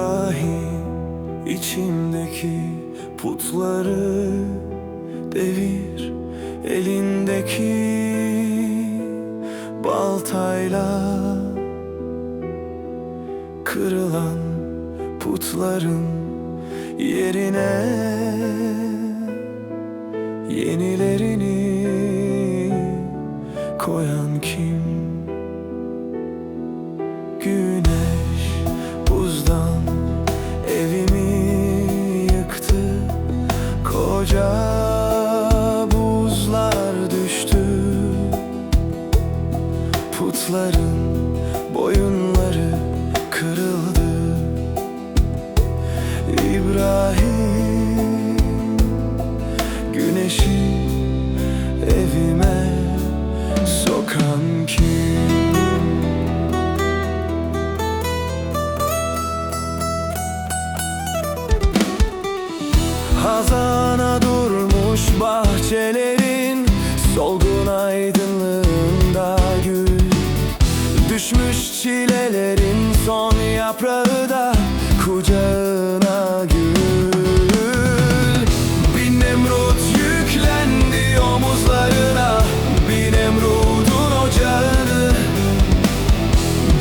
İbrahim içimdeki putları devir elindeki baltayla. Kırılan putların yerine yenilerini koyan Putların boyunları kırıldı İbrahim güneşi evime sokan kim? Hazana durmuş bahçelerin Solgun çilelerin son yaprağı da Kucağına gül. Bir Nemrut yüklendi omuzlarına Bir Nemrut'un ocağını.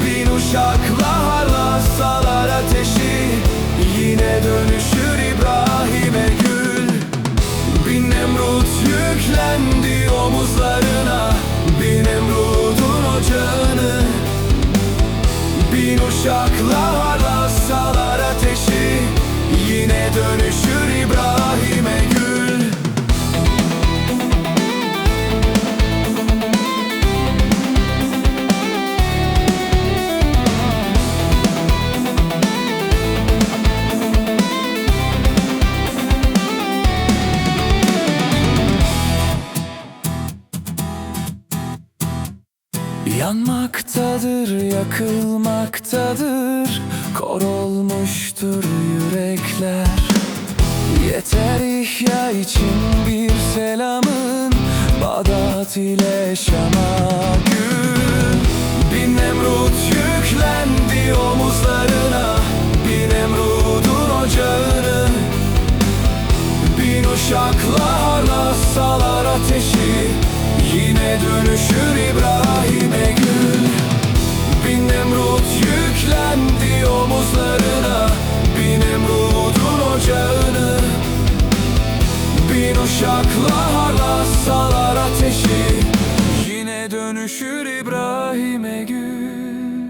Bin uşakla harlasalar ateşi Yine dönüşür İbrahim'e gül. Bin Nemrut yüklendi omuzlarına Yanmaktadır, yakılmaktadır. Kor olmuştur yürekler. Yeter ihya için bir selamın. Bağdat ile Şam'a Bin uşakla harlasalar ateşi. Yine dönüşür İbrahim'e gül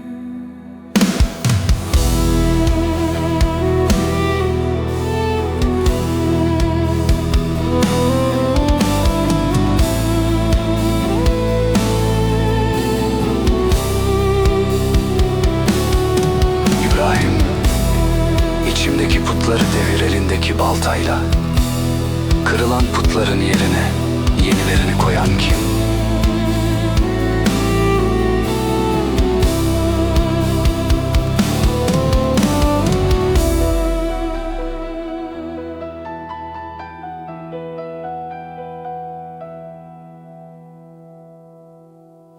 İbrahim içimdeki putları devir elindeki baltayla Kırılan putların yerine yenilerini koyan kim?